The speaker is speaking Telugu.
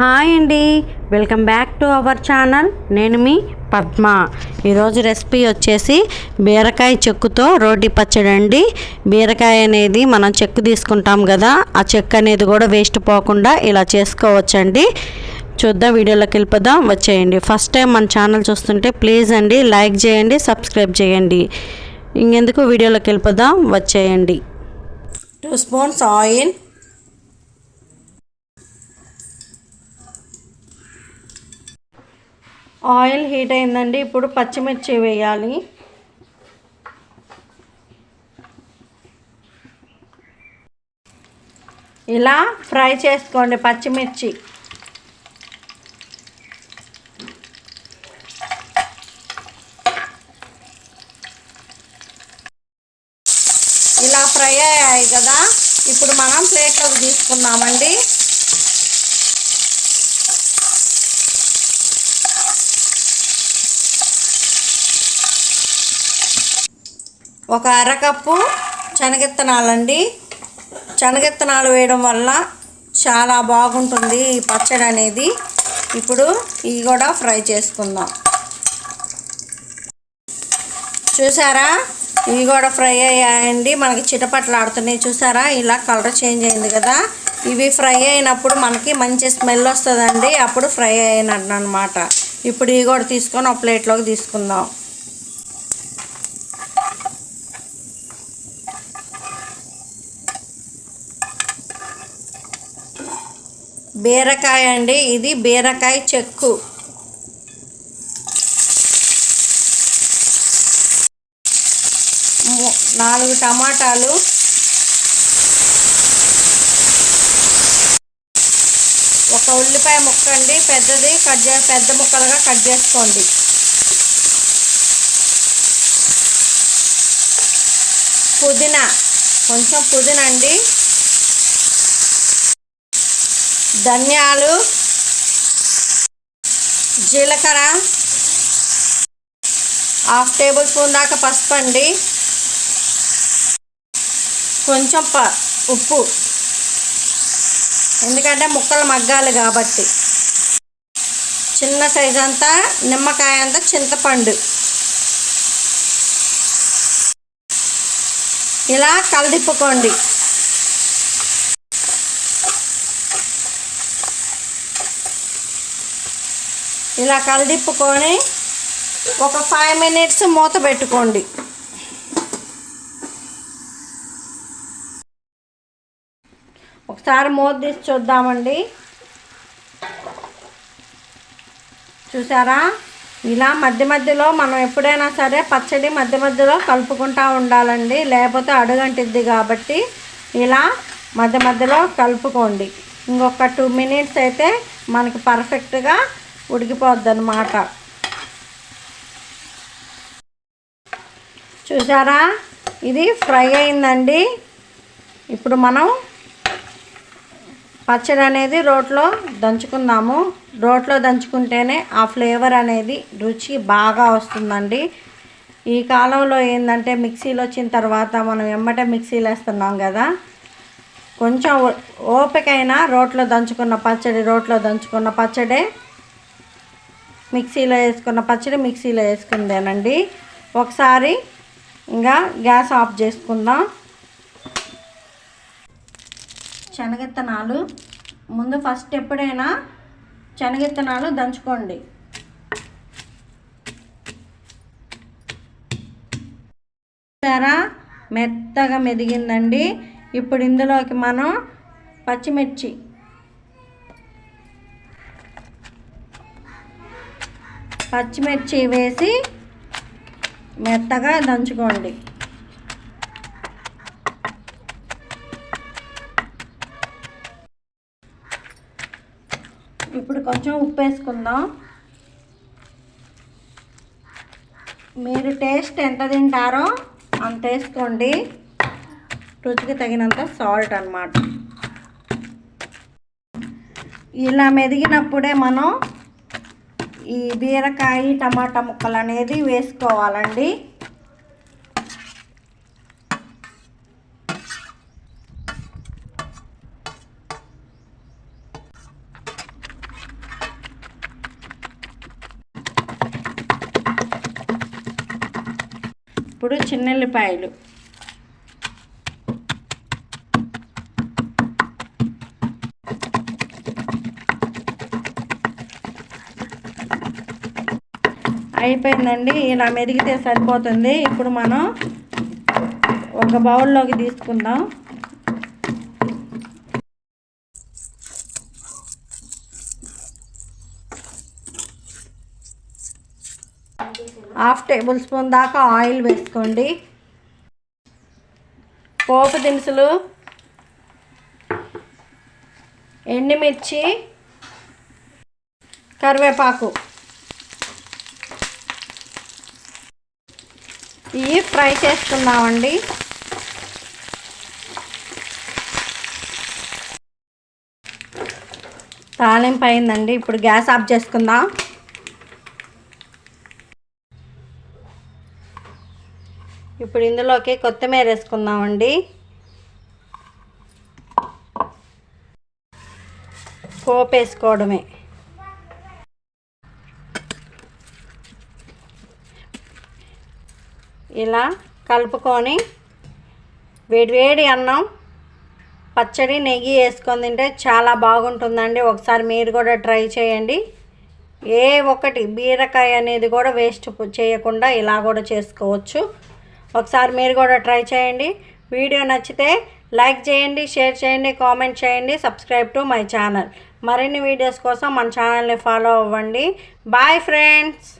హాయ్ అండి. Welcome back to our channel. నేను మీ పద్మ. ఈరోజు రెసిపీ వచ్చేసి బీరకాయ చెక్కుతో రోటి పచ్చడి అండి. బీరకాయ అనేది మనం చెక్కు తీసుకుంటాం కదా ఆ చెక్కు అనేది కూడా వేస్ట్ పోకుండా ఇలా చేసుకోవచ్చండి. చూద్దాం వీడియోలోకి వెళ్ళిపోదాం వచ్చేయండి. ఫస్ట్ టైం మన ఛానల్ చూస్తుంటే ప్లీజ్ అండి లైక్ చేయండి సబ్స్క్రైబ్ చేయండి. ఇంకెందుకు వీడియోలోకి వెళ్ళిపోదాం వచ్చేయండి. Two spoons oil oil heat అయిందండి. ఇప్పుడు పచ్చిమిర్చి వేయాలి. ఇలా ఫ్రై చేసుకోండి పచ్చిమిర్చి. ఇలా ఫ్రై అయ్యాయి కదా. ఇప్పుడు మనం ప్లేట్లోకి తీసుకుందామండి. ఒక అరకప్పు శనగిత్తనాలండి. శనగిత్తనాలు వేయడం వల్ల చాలా బాగుంటుంది ఈ పచ్చడి అనేది. ఇప్పుడు ఇవి కూడా ఫ్రై చేసుకుందాం. చూసారా? ఇవి కూడా ఫ్రై అయ్యాయండి. మనకి చిటపట్లు ఆడుతున్నాయి చూసారా? ఇలా కలర్ చేంజ్ అయింది కదా. ఇవి ఫ్రై అయినప్పుడు మనకి మంచి స్మెల్ వస్తుందండి. అప్పుడు ఫ్రై అయినట్టు అనమాట ఇప్పుడు ఇవి కూడా తీసుకొని ఒక ప్లేట్లోకి తీసుకుందాం. బీరకాయ అండి. ఇది బీరకాయ చెక్కు. ము- నాలుగు టమాటాలు. ఒక ఉల్లిపాయ ముక్క అండి. పెద్దది కట్ చే పెద్ద ముక్కలుగా కట్ చేసుకోండి. పుదీనా కొంచెం పుదీనా అండి. ధనియాలు జీలకర్ర హాఫ్ టేబుల్ స్పూన్ దాకా పసుపు అండి. కొంచెం ప ఉప్పు. ఎందుకంటే ముక్కలు మగ్గాలి కాబట్టి. చిన్న సైజు అంతా నిమ్మకాయ అంతా చింతపండు. ఇలా కలదిప్పుకోండి. ఇలా కలదిప్పుకొని ఒక ఫైవ్ మినిట్స్ మూత పెట్టుకోండి. ఒకసారి మూత తీసి చూద్దామండి. చూసారా? ఇలా మధ్య మధ్యలో మనం ఎప్పుడైనా సరే పచ్చడి మధ్య మధ్యలో కలుపుకుంటూ ఉండాలండి. లేకపోతే అడుగంటిద్ది కాబట్టి ఇలా మధ్య మధ్యలో కలుపుకోండి. ఇంకొక టూ మినిట్స్ అయితే మనకి పర్ఫెక్ట్గా ఉడికిపోద్ది అనమాట చూసారా ఇది ఫ్రై అయిందండి. ఇప్పుడు మనం పచ్చడి అనేది రోట్లో దంచుకుందాము. రోట్లో దంచుకుంటేనే ఆ ఫ్లేవర్ అనేది రుచి బాగా వస్తుందండి. ఈ కాలంలో ఏంటంటే మిక్సీలో వచ్చిన తర్వాత మనం ఎమ్మటే మిక్సీలు వేస్తున్నాం కదా. కొంచెం ఓపికైనా రోట్లో దంచుకున్న పచ్చడి రోట్లో దంచుకున్న పచ్చడే మిక్సీలో వేసుకున్న పచ్చడి మిక్సీలో వేసుకుందేనండి. ఒకసారి ఇంకా గ్యాస్ ఆఫ్ చేసుకుందాం. శనగిత్తనాలు. ముందు ఫస్ట్ ఎప్పుడైనా శనగిత్తనాలు దంచుకోండి. చూసారా? మెత్తగా మెదిగిందండి. ఇప్పుడు ఇందులోకి మనం పచ్చిమిర్చి పచ్చిమిర్చి వేసి మెత్తగా దంచుకోండి. ఇప్పుడు కొంచెం ఉప్పు వేసుకుందాం. మీరు టేస్ట్ ఎంత తింటారో అంత వేసుకోండి. రుచికి తగినంత సాల్ట్ అన్నమాట. ఇలా మెదిగినప్పుడే మనం ఈ బీరకాయ టమాటా ముక్కలు అనేది వేసుకోవాలండి. ఇప్పుడు చిన్నెల్లిపాయలు. అయిపోయిందండి ఇలా మెదిగితే సరిపోతుంది. ఇప్పుడు మనం ఒక బౌల్లోకి తీసుకుందాం. హాఫ్ టేబుల్ స్పూన్ దాకా ఆయిల్ వేసుకోండి. పోపు దినుసులు ఎండుమిర్చి కరివేపాకు. ఇవి ఫ్రై చేసుకుందామండి తాలింపు అయిందండి. ఇప్పుడు గ్యాస్ ఆఫ్ చేసుకుందాం. ఇప్పుడు ఇందులోకి కొత్తిమీర వేసుకుందామండి. పోపు వేసుకోవడమే. ఇలా కలుపుకొని వేడివేడి అన్నం పచ్చడి నెయ్యి వేసుకొని తింటే చాలా బాగుంటుందండి. ఒకసారి మీరు కూడా ట్రై చేయండి. ఏ ఒక్కటి బీరకాయ అనేది కూడా వేస్ట్ చేయకుండా ఇలా కూడా చేసుకోవచ్చు. ఒకసారి మీరు కూడా ట్రై చేయండి. వీడియో నచ్చితే లైక్ చేయండి షేర్ చేయండి కామెంట్ చేయండి సబ్స్క్రైబ్ టు మై ఛానల్. మరిన్ని వీడియోస్ కోసం మన ఛానల్ని ఫాలో అవ్వండి. Bye friends!